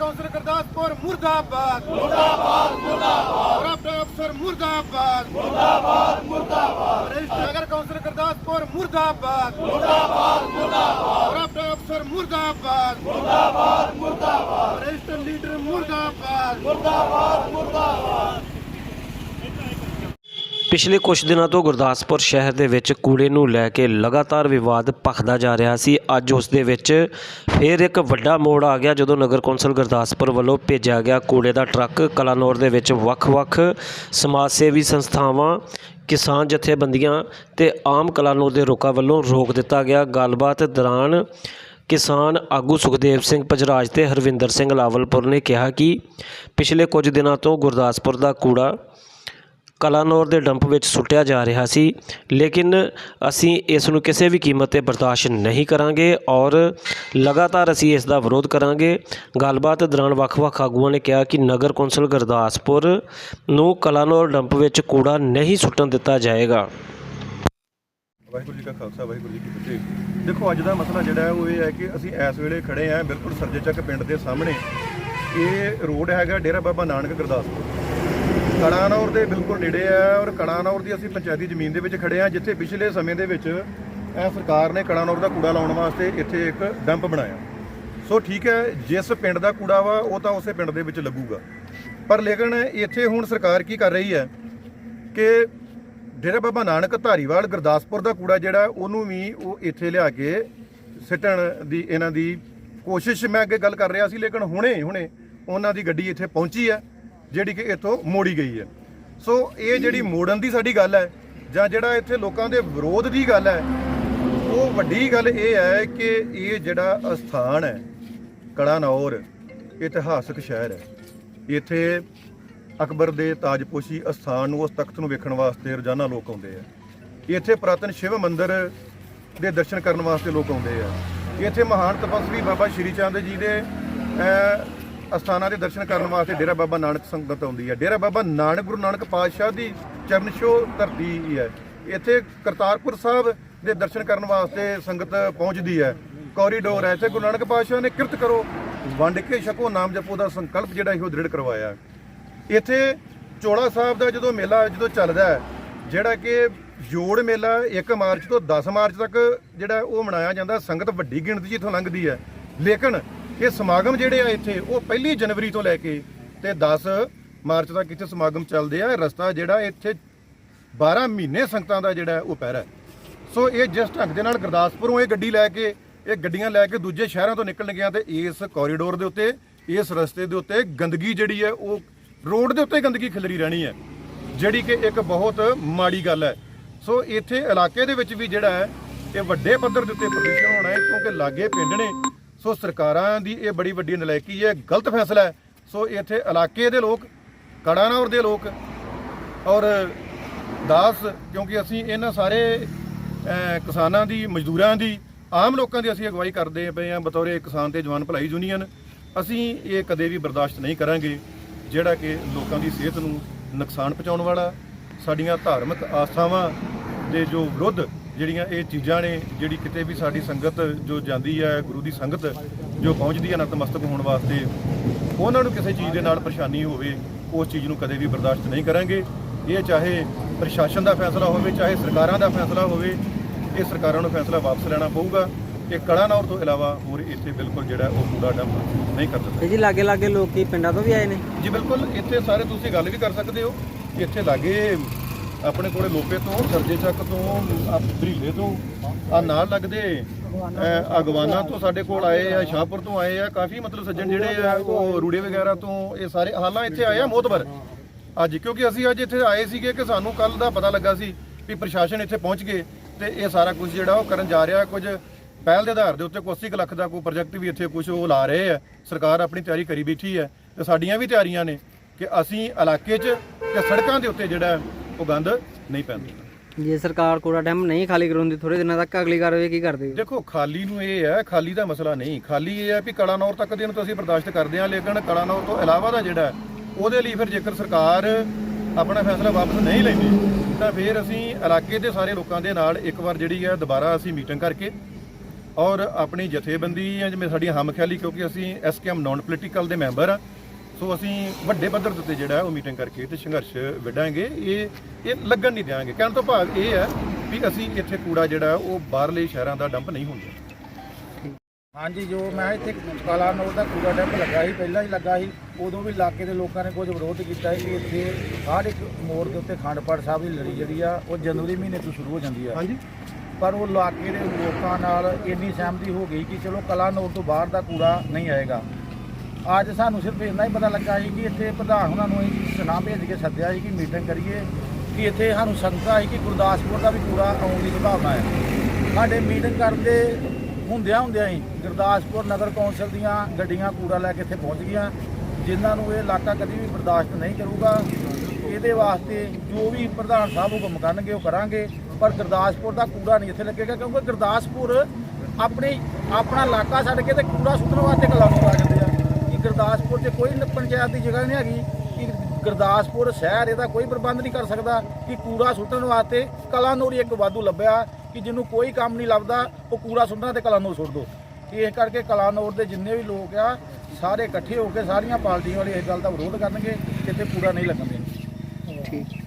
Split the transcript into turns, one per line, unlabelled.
Council Gurdaspur मुर्दाबाद। मुर्दाबाद मुर्दाबाद। रफ्टर तो अफसर मुर्दाबाद। मुर्दाबाद मुर्दाबाद। नगर काउंसिल गुरदासपुर मुर्दाबाद। मुर्दाबाद मुर्दाबाद। रफ्टर तो अफसर मुर्दाबाद। मुर्दाबाद मुर्दाबाद। लीडर मुर्दाबाद। मुर्दाबाद मुर्दाबाद।
ਪਿਛਲੇ ਕੁਝ ਦਿਨਾਂ ਤੋਂ ਗੁਰਦਾਸਪੁਰ ਸ਼ਹਿਰ ਦੇ ਵਿੱਚ ਕੂੜੇ ਨੂੰ ਲੈ ਕੇ ਲਗਾਤਾਰ ਵਿਵਾਦ ਭਖਦਾ ਜਾ ਰਿਹਾ ਸੀ। ਅੱਜ ਉਸ ਦੇ ਵਿੱਚ ਫਿਰ ਇੱਕ ਵੱਡਾ ਮੋੜ ਆ ਗਿਆ, ਜਦੋਂ ਨਗਰ ਕੌਂਸਲ ਗੁਰਦਾਸਪੁਰ ਵੱਲੋਂ ਭੇਜਿਆ ਗਿਆ ਕੂੜੇ ਦਾ ਟਰੱਕ। ਕਲਾਨੌਰ ਦੇ ਵਿੱਚ ਵੱਖ-ਵੱਖ ਸਮਾਜ ਸੇਵੀ ਸੰਸਥਾਵਾਂ, ਕਿਸਾਨ ਜਥੇਬੰਦੀਆਂ ਤੇ ਆਮ ਕਲਾਨੌਰ ਦੇ ਲੋਕਾਂ ਵੱਲੋਂ ਰੋਕ ਦਿੱਤਾ ਗਿਆ। ਗੱਲਬਾਤ ਦੌਰਾਨ ਕਿਸਾਨ ਆਗੂ ਸੁਖਦੇਵ ਸਿੰਘ ਪਜਰਾਜ ਤੇ ਹਰਵਿੰਦਰ ਸਿੰਘ ਲਾਵਲਪੁਰ ਨੇ ਕਿਹਾ ਕਿ ਪਿਛਲੇ ਕੁਝ ਦਿਨਾਂ ਤੋਂ ਗੁਰਦਾਸਪੁਰ ਦਾ ਕੂੜਾ ਕਲਾਨੌਰ ਦੇ ਡੰਪ ਵਿੱਚ ਸੁੱਟਿਆ ਜਾ ਰਿਹਾ ਸੀ। ਲੇਕਿਨ ਅਸੀਂ ਇਸ ਨੂੰ ਕਿਸੇ ਵੀ ਕੀਮਤ ਤੇ ਬਰਦਾਸ਼ਤ ਨਹੀਂ ਕਰਾਂਗੇ ਔਰ ਲਗਾਤਾਰ ਅਸੀਂ ਇਸ ਦਾ ਵਿਰੋਧ ਕਰਾਂਗੇ। ਗੱਲਬਾਤ ਦੌਰਾਨ ਵੱਖ-ਵੱਖ ਆਗੂਆਂ ਨੇ ਕਿਹਾ ਕਿ ਨਗਰ ਕੌਂਸਲ ਗੁਰਦਾਸਪੁਰ ਨੂੰ ਕਲਾਨੌਰ ਡੰਪ ਵਿੱਚ ਕੂੜਾ ਨਹੀਂ ਸੁੱਟਣ ਦਿੱਤਾ ਜਾਏਗਾ।
ਵਾਹਿਗੁਰੂ ਜੀ ਕਾ ਖਾਲਸਾ, ਵਾਹਿਗੁਰੂ ਜੀ ਕੀ ਫਤਿਹ। ਦੇਖੋ, ਅੱਜ ਦਾ ਮਸਲਾ ਜਿਹੜਾ ਹੈ, ਉਹ ਇਹ ਹੈ ਕਿ ਅਸੀਂ ਇਸ ਵੇਲੇ ਖੜੇ ਆਂ ਬਿਲਕੁਲ ਸਰਜੇਚੱਕ ਪਿੰਡ ਦੇ ਸਾਹਮਣੇ। ਇਹ ਰੋਡ ਹੈਗਾ ਡੇਰਾ ਬਾਬਾ ਨਾਨਕ ਗੁਰਦਾਸਪੁਰ। ਕੜਾਨੌਰ ਦੇ ਬਿਲਕੁਲ ਨੇੜੇ ਆ ਔਰ ਕੜਾਨੌਰ ਦੀ ਅਸੀਂ ਪੰਚਾਇਤੀ ਜ਼ਮੀਨ ਦੇ ਵਿੱਚ ਖੜੇ ਆਂ ਜਿੱਥੇ ਪਿਛਲੇ ਸਮੇਂ ਦੇ ਵਿੱਚ ਇਹ ਸਰਕਾਰ ਨੇ ਕੜਾਨੌਰ ਦਾ ਕੂੜਾ ਲਾਉਣ ਵਾਸਤੇ ਇੱਥੇ ਇੱਕ ਡੰਪ ਬਣਾਇਆ। ਸੋ ਠੀਕ ਹੈ, ਜਿਸ ਪਿੰਡ ਦਾ ਕੂੜਾ ਵਾ, ਉਹ ਤਾਂ ਉਸੇ ਪਿੰਡ ਦੇ ਵਿੱਚ ਲੱਗੂਗਾ। ਪਰ ਲੇਕਿਨ ਇੱਥੇ ਹੁਣ ਸਰਕਾਰ ਕੀ ਕਰ ਰਹੀ ਹੈ ਕਿ ਡੇਰਾ ਬਾਬਾ ਨਾਨਕ ਧਾਰੀਵਾਲ ਗੁਰਦਾਸਪੁਰ ਦਾ ਕੂੜਾ ਜਿਹੜਾ, ਉਹਨੂੰ ਵੀ ਉਹ ਇੱਥੇ ਲਿਆ ਕੇ ਸਿੱਟਣ ਦੀ ਇਹਨਾਂ ਦੀ ਕੋਸ਼ਿਸ਼ ਮੈਂ ਅੱਗੇ ਗੱਲ ਕਰ ਰਿਹਾ ਸੀ, ਲੇਕਿਨ ਹੁਣੇ ਹੁਣੇ ਉਹਨਾਂ ਦੀ ਗੱਡੀ ਇੱਥੇ ਪਹੁੰਚੀ ਹੈ। ਜਿਹੜੀ ਕਿ ਇੱਥੋਂ ਮੋੜੀ ਗਈ ਹੈ। ਸੋ ਇਹ ਜਿਹੜੀ ਮੋੜਨ ਦੀ ਸਾਡੀ ਗੱਲ ਹੈ ਜਾਂ ਜਿਹੜਾ ਇੱਥੇ ਲੋਕਾਂ ਦੇ ਵਿਰੋਧ ਦੀ ਗੱਲ ਹੈ, ਉਹ ਵੱਡੀ ਗੱਲ ਇਹ ਹੈ ਕਿ ਇਹ ਜਿਹੜਾ ਅਸਥਾਨ ਹੈ, ਕੜਾਨੌਰ, ਇਤਿਹਾਸਕ ਸ਼ਹਿਰ ਹੈ। ਇੱਥੇ ਅਕਬਰ ਦੇ ਤਾਜਪੋਸ਼ੀ ਅਸਥਾਨ ਨੂੰ, ਉਸ ਤਖਤ ਨੂੰ ਵੇਖਣ ਵਾਸਤੇ ਰੋਜ਼ਾਨਾ ਲੋਕ ਆਉਂਦੇ ਆ। ਇੱਥੇ ਪ੍ਰਾਤਨ ਸ਼ਿਵ ਮੰਦਿਰ ਦੇ ਦਰਸ਼ਨ ਕਰਨ ਵਾਸਤੇ ਲੋਕ ਆਉਂਦੇ ਆ। ਇੱਥੇ ਮਹਾਨ ਤਪਸਵੀ ਬਾਬਾ ਸ਼੍ਰੀ ਚੰਦ ਜੀ ਦੇ ਅਸਥਾਨਾਂ ਦੇ ਦਰਸ਼ਨ ਕਰਨ ਵਾਸਤੇ ਡੇਰਾ ਬਾਬਾ ਨਾਨਕ ਸੰਗਤ ਆਉਂਦੀ ਹੈ। ਡੇਰਾ ਬਾਬਾ ਨਾਨਕ, ਗੁਰੂ ਨਾਨਕ ਪਾਤਸ਼ਾਹ ਦੀ ਚਰਨ ਛੋਹ ਧਰਤੀ ਹੈ ਇੱਥੇ ਕਰਤਾਰਪੁਰ ਸਾਹਿਬ ਦੇ ਦਰਸ਼ਨ ਕਰਨ ਵਾਸਤੇ ਸੰਗਤ ਪਹੁੰਚਦੀ ਹੈ। ਕੋਰੀਡੋਰ ਹੈ। ਇੱਥੇ ਗੁਰੂ ਨਾਨਕ ਪਾਤਸ਼ਾਹ ਨੇ ਕਿਰਤ ਕਰੋ। ਵੰਡ ਕੇ ਛਕੋ, ਨਾਮ ਜਪੋ ਦਾ ਸੰਕਲਪ ਜਿਹੜਾ ਇਹੋ ਦ੍ਰਿੜ ਕਰਵਾਇਆ। ਇੱਥੇ ਚੋਲਾ ਸਾਹਿਬ ਦਾ ਜਦੋਂ ਮੇਲਾ ਜਦੋਂ ਚੱਲਦਾ ਹੈ, ਜਿਹੜਾ ਕਿ ਜੋੜ ਮੇਲਾ 1 ਮਾਰਚ ਤੋਂ 10 ਮਾਰਚ ਤੱਕ ਜਿਹੜਾ ਉਹ ਮਨਾਇਆ ਜਾਂਦਾ, ਸੰਗਤ ਵੱਡੀ ਗਿਣਤੀ 'ਚ ਇੱਥੋਂ ਲੰਘਦੀ ਹੈ। ਲੇਕਿਨ ਇਹ ਸਮਾਗਮ ਜਿਹੜੇ ਆ ਇੱਥੇ, ਉਹ ਪਹਿਲੀ ਜਨਵਰੀ ਤੋਂ ਲੈ ਕੇ ਤੇ 10 ਮਾਰਚ ਤੱਕ ਇੱਥੇ ਸਮਾਗਮ ਚੱਲਦੇ ਆ। ਰਸਤਾ ਜਿਹੜਾ ਇੱਥੇ 12 ਮਹੀਨੇ ਸੰਗਤਾਂ ਦਾ ਜਿਹੜਾ ਉਹ ਪਹਿਰਾ ਹੈ। ਸੋ ਇਹ ਜਿਸ ਢੰਗ ਦੇ ਨਾਲ ਗੁਰਦਾਸਪੁਰੋਂ ਇਹ ਗੱਡੀ ਲੈ ਕੇ, ਇਹ ਗੱਡੀਆਂ ਲੈ ਕੇ ਦੂਜੇ ਸ਼ਹਿਰਾਂ ਤੋਂ ਨਿਕਲਣਗੀਆਂ ਤੇ ਇਸ ਕੋਰੀਡੋਰ ਦੇ ਉੱਤੇ, ਇਸ ਰਸਤੇ ਦੇ ਉੱਤੇ ਗੰਦਗੀ ਜਿਹੜੀ ਹੈ, ਉਹ ਰੋਡ ਦੇ ਉੱਤੇ ਗੰਦਗੀ ਖਿਲਰੀ ਰਹਿਣੀ ਹੈ, ਜਿਹੜੀ ਕਿ ਇੱਕ ਬਹੁਤ ਮਾੜੀ ਗੱਲ ਹੈ। ਸੋ ਇੱਥੇ ਇਲਾਕੇ ਦੇ ਵਿੱਚ ਵੀ ਜਿਹੜਾ ਹੈ, ਇਹ ਵੱਡੇ ਪੱਧਰ ਦੇ ਉੱਤੇ ਪ੍ਰਦੂਸ਼ਣ ਹੋਣਾ ਹੈ, ਕਿਉਂਕਿ ਲਾਗੇ ਪਿੰਡ ਨੇ ਸੋ ਸਰਕਾਰਾਂ ਦੀ ਇਹ ਬੜੀ ਵੱਡੀ ਨਲਾਇਕੀ ਹੈ, ਗਲਤ ਫੈਸਲਾ ਹੈ। ਸੋ ਇੱਥੇ ਇਲਾਕੇ ਦੇ ਲੋਕ ਕੜਾਨੌਰ ਦੇ ਲੋਕ ਔਰ ਦਾਸ, ਕਿਉਂਕਿ ਅਸੀਂ ਇਹਨਾਂ ਸਾਰੇ ਕਿਸਾਨਾਂ ਦੀ, ਮਜ਼ਦੂਰਾਂ ਦੀ, ਆਮ ਲੋਕਾਂ ਦੀ ਅਸੀਂ ਅਗਵਾਈ ਕਰਦੇ ਪਏ ਹਾਂ। ਬਤੌਰੇ ਕਿਸਾਨ ਤੇ ਜਵਾਨ ਭਲਾਈ ਯੂਨੀਅਨ, ਅਸੀਂ ਇਹ ਕਦੇ ਵੀ ਬਰਦਾਸ਼ਤ ਨਹੀਂ ਕਰਾਂਗੇ, ਜਿਹੜਾ ਕਿ ਲੋਕਾਂ ਦੀ ਸਿਹਤ ਨੂੰ ਨੁਕਸਾਨ ਪਹੁੰਚਾਉਣ ਵਾਲਾ, ਸਾਡੀਆਂ ਧਾਰਮਿਕ ਆਸਥਾਵਾਂ ਦੇ ਜੋ ਵਿਰੁੱਧ ਜਿਹੜੀਆਂ ਇਹ ਚੀਜ਼ਾਂ ਨੇ ਜਿਹੜੀ ਕਿਤੇ ਵੀ ਸਾਡੀ ਸੰਗਤ ਜੋ ਜਾਂਦੀ ਹੈ ਗੁਰੂ ਦੀ ਸੰਗਤ ਜੋ ਪਹੁੰਚਦੀ ਹੈ ਨਤਮਸਤਕ ਹੋਣ ਵਾਸਤੇ ਉਹਨਾਂ ਨੂੰ ਕਿਸੇ ਚੀਜ਼ ਦੇ ਨਾਲ ਪਰੇਸ਼ਾਨੀ ਹੋਵੇ ਉਸ ਚੀਜ਼ ਨੂੰ ਕਦੇ ਵੀ ਬਰਦਾਸ਼ਤ ਨਹੀਂ ਕਰਾਂਗੇ। ਇਹ ਚਾਹੇ ਪ੍ਰਸ਼ਾਸਨ ਦਾ ਫੈਸਲਾ ਹੋਵੇ ਚਾਹੇ ਸਰਕਾਰਾਂ ਦਾ ਫੈਸਲਾ ਹੋਵੇ ਇਹ ਸਰਕਾਰਾਂ ਨੂੰ ਫੈਸਲਾ ਵਾਪਸ ਲੈਣਾ ਪਊਗਾ। ਇਹ ਕੜਾਨੌਰ ਤੋਂ ਇਲਾਵਾ ਹੋਰ ਇੱਥੇ ਬਿਲਕੁਲ ਜਿਹੜਾ ਉਹ ਕੂੜਾ ਡੰਪ ਨਹੀਂ ਕਰ ਦਿੱਤਾ।
ਜੀ ਲਾਗੇ ਲਾਗੇ ਲੋਕੀ ਪਿੰਡਾਂ ਤੋਂ ਵੀ ਆਏ ਨੇ।
ਜੀ ਬਿਲਕੁਲ ਇੱਥੇ ਸਾਰੇ ਤੁਸੀਂ ਗੱਲ ਵੀ ਕਰ ਸਕਦੇ ਹੋ ਇੱਥੇ ਲਾਗੇ ਆਪਣੇ ਕੋਲੇ ਲੋਪੇ ਤੋਂ ਸਰਜੇ ਚੱਕ ਤੋਂ ਬਰੀਲੇ ਤੋਂ ਆ ਨਾਲ ਲੱਗਦੇ ਅਹ, ਅਗਵਾਨਾ ਤੋਂ ਸਾਡੇ ਕੋਲ ਆਏ ਆ ਸ਼ਾਹਪੁਰ ਤੋਂ ਆਏ ਆ ਕਾਫੀ ਮਤਲਬ ਸੱਜਣ ਜਿਹੜੇ ਆ ਉਹ ਰੂੜੇ ਵਗੈਰਾ ਤੋਂ ਇਹ ਸਾਰੇ ਹਾਲਾਂ ਇੱਥੇ ਆਏ ਆ ਮੋਤਬਰ। ਅੱਜ ਕਿਉਂਕਿ ਅਸੀਂ ਅੱਜ ਇੱਥੇ ਆਏ ਸੀਗੇ ਕਿ ਸਾਨੂੰ ਕੱਲ ਦਾ ਪਤਾ ਲੱਗਾ ਸੀ ਵੀ ਪ੍ਰਸ਼ਾਸਨ ਇੱਥੇ ਪਹੁੰਚ ਗਏ ਤੇ ਇਹ ਸਾਰਾ ਕੁਝ ਜਿਹੜਾ ਉਹ ਕਰਨ ਜਾ ਰਿਹਾ ਕੁਝ ਪਹਿਲ ਦੇ ਆਧਾਰ ਦੇ ਉੱਤੇ ਕੋਈ 80 ਕੁ ਲੱਖ ਦਾ ਕੋਈ ਪ੍ਰੋਜੈਕਟ ਵੀ ਇੱਥੇ ਕੁਝ ਉਹ ਲਾ ਰਹੇ ਆ। ਸਰਕਾਰ ਆਪਣੀ ਤਿਆਰੀ ਕਰੀ ਬੈਠੀ ਹੈ ਤੇ ਸਾਡੀਆਂ ਵੀ ਤਿਆਰੀਆਂ ਨੇ ਕਿ ਅਸੀਂ ਇਲਾਕੇ 'ਚ ਤੇ ਸੜਕਾਂ ਦੇ ਉੱਤੇ ਜਿਹੜਾ ਉਹ ਗੰਦ ਨਹੀਂ ਪੈਂਦਾ।
ਜੇ ਸਰਕਾਰ ਕੂੜਾ ਡੈਮ ਨਹੀਂ ਖਾਲੀ ਕਰਾਉਂਦੀ ਥੋੜੇ ਦਿਨਾਂ ਤੱਕ ਅਗਲੀ ਕਾਰਵਾਈ ਕੀ ਕਰਦੇ ਹੋ?
ਦੇਖੋ ਖਾਲੀ ਨੂੰ ਇਹ ਹੈ ਖਾਲੀ ਦਾ ਮਸਲਾ ਨਹੀਂ। ਖਾਲੀ ਇਹ ਹੈ ਵੀ ਕਲਾਨੌਰ ਤੱਕ ਦੇ ਨੂੰ ਤਾਂ ਅਸੀਂ ਬਰਦਾਸ਼ਤ ਕਰਦੇ ਹਾਂ ਲੇਕਿਨ ਕਲਾਨੌਰ ਤੋਂ ਇਲਾਵਾ ਦਾ ਜਿਹੜਾ ਉਹਦੇ ਲਈ ਫਿਰ ਜੇਕਰ ਸਰਕਾਰ ਆਪਣਾ ਫੈਸਲਾ ਵਾਪਸ ਨਹੀਂ ਲੈਂਦੀ ਤਾਂ ਫਿਰ ਅਸੀਂ ਇਲਾਕੇ ਦੇ ਸਾਰੇ ਲੋਕਾਂ ਦੇ ਨਾਲ ਇੱਕ ਵਾਰ ਜਿਹੜੀ ਹੈ ਦੁਬਾਰਾ ਅਸੀਂ ਮੀਟਿੰਗ ਕਰਕੇ ਔਰ ਆਪਣੀ ਜਥੇਬੰਦੀ ਜਾਂ ਜਿਵੇਂ ਸਾਡੀ ਹਮਖਿਆਲੀ ਕਿਉਂਕਿ ਅਸੀਂ ਐਸਕੇਐਮ ਨਾਨ ਪੋਲੀਟੀਕਲ ਦੇ ਮੈਂਬਰ ਆ ਸੋ ਅਸੀਂ ਵੱਡੇ ਪੱਧਰ ਉੱਤੇ ਜਿਹੜਾ ਉਹ ਮੀਟਿੰਗ ਕਰਕੇ ਤੇ ਸੰਘਰਸ਼ ਵਿੱਢਾਂਗੇ। ਇਹ ਇਹ ਲੱਗਣ ਨਹੀਂ ਦਿਆਂਗੇ। ਕਹਿਣ ਤੋਂ ਭਾਵ ਇਹ ਹੈ ਵੀ ਅਸੀਂ ਇੱਥੇ ਕੂੜਾ ਜਿਹੜਾ ਉਹ ਬਾਹਰਲੇ ਸ਼ਹਿਰਾਂ ਦਾ ਡੰਪ ਨਹੀਂ ਹੁੰਦਾ।
ਹਾਂਜੀ ਜੋ ਮੈਂ ਇੱਥੇ ਕਾਲਾ ਨੋਟ ਦਾ ਕੂੜਾ ਡੈਮ ਲੱਗਾ ਸੀ ਪਹਿਲਾਂ ਹੀ ਲੱਗਾ ਸੀ ਉਦੋਂ ਵੀ ਇਲਾਕੇ ਦੇ ਲੋਕਾਂ ਨੇ ਕੁਝ ਵਿਰੋਧ ਕੀਤਾ ਸੀ ਕਿ ਇੱਥੇ ਹਰ ਇੱਕ ਮੋੜ ਦੇ ਉੱਤੇ ਖੰਡ ਪਾਠ ਸਾਹਿਬ ਦੀ ਲੜੀ ਜਿਹੜੀ ਆ ਉਹ ਜਨਵਰੀ ਮਹੀਨੇ ਤੋਂ ਸ਼ੁਰੂ ਹੋ ਜਾਂਦੀ ਆ।
ਹਾਂਜੀ।
ਪਰ ਉਹ ਇਲਾਕੇ ਦੇ ਲੋਕਾਂ ਨਾਲ ਇੰਨੀ ਸਹਿਮਤੀ ਹੋ ਗਈ ਕਿ ਚਲੋ ਕਲਾ ਨੋਟ ਤੋਂ ਬਾਹਰ ਦਾ ਕੂੜਾ ਨਹੀਂ ਆਏਗਾ। ਅੱਜ ਸਾਨੂੰ ਸਿਰਫ ਇੰਨਾ ਹੀ ਪਤਾ ਲੱਗਾ ਸੀ ਕਿ ਇੱਥੇ ਪ੍ਰਧਾਨ ਉਹਨਾਂ ਨੂੰ ਅਸੀਂ ਸੁਨਾਹ ਭੇਜ ਕੇ ਸੱਦਿਆ ਸੀ ਕਿ ਮੀਟਿੰਗ ਕਰੀਏ, ਕਿ ਇੱਥੇ ਸਾਨੂੰ ਸੰਕਾ ਹੈ ਕਿ ਗੁਰਦਾਸਪੁਰ ਦਾ ਵੀ ਕੂੜਾ ਆਉਣ ਦੀ ਸੰਭਾਵਨਾ ਹੈ। ਸਾਡੇ ਮੀਟਿੰਗ ਕਰਦੇ ਹੁੰਦਿਆਂ ਹੁੰਦਿਆਂ ਹੀ ਗੁਰਦਾਸਪੁਰ ਨਗਰ ਕੌਂਸਲ ਦੀਆਂ ਗੱਡੀਆਂ ਕੂੜਾ ਲੈ ਕੇ ਇੱਥੇ ਪਹੁੰਚ ਗਈਆਂ, ਜਿਨ੍ਹਾਂ ਨੂੰ ਇਹ ਇਲਾਕਾ ਕਦੀ ਵੀ ਬਰਦਾਸ਼ਤ ਨਹੀਂ ਕਰੂਗਾ। ਇਹਦੇ ਵਾਸਤੇ ਜੋ ਵੀ ਪ੍ਰਧਾਨ ਸਾਹਿਬ ਹੁਕਮ ਕਰਨਗੇ ਉਹ ਕਰਾਂਗੇ, ਪਰ ਗੁਰਦਾਸਪੁਰ ਦਾ ਕੂੜਾ ਨਹੀਂ ਇੱਥੇ ਲੱਗੇਗਾ, ਕਿਉਂਕਿ ਗੁਰਦਾਸਪੁਰ ਆਪਣੀ ਆਪਣਾ ਇਲਾਕਾ ਛੱਡ ਕੇ ਤੇ ਕੂੜਾ ਸੁੱਟਣ ਵਾਸਤੇ ਕਲਾਮੋਂ ਆ ਜਾਂਦੇ ਆ। ਗੁਰਦਾਸਪੁਰ 'ਚ ਕੋਈ ਪੰਚਾਇਤ ਦੀ ਜਗ੍ਹਾ ਨਹੀਂ ਹੈਗੀ ਕਿ ਗੁਰਦਾਸਪੁਰ ਸ਼ਹਿਰ ਇਹਦਾ ਕੋਈ ਪ੍ਰਬੰਧ ਨਹੀਂ ਕਰ ਸਕਦਾ ਕਿ ਕੂੜਾ ਸੁੱਟਣ ਵਾਸਤੇ ਕਲਾਨੋਰੀ ਇੱਕ ਵਾਧੂ ਲੱਭਿਆ ਕਿ ਜਿਹਨੂੰ ਕੋਈ ਕੰਮ ਨਹੀਂ ਲੱਭਦਾ, ਉਹ ਕੂੜਾ ਸੁੱਟਣਾ ਤੇ ਕਲਾਨੋਰ ਸੁੱਟ ਦੋ। ਇਸ ਕਰਕੇ ਕਲਾਨੌਰ ਦੇ ਜਿੰਨੇ ਵੀ ਲੋਕ ਆ, ਸਾਰੇ ਇਕੱਠੇ ਹੋ ਕੇ ਸਾਰੀਆਂ ਪਾਰਟੀਆਂ ਵਾਲੇ ਇਸ ਗੱਲ ਦਾ ਵਿਰੋਧ ਕਰਨਗੇ ਕਿ ਇੱਥੇ ਕੂੜਾ ਨਹੀਂ ਲੱਗਣ ਦੇਣਾ।
ਠੀਕ।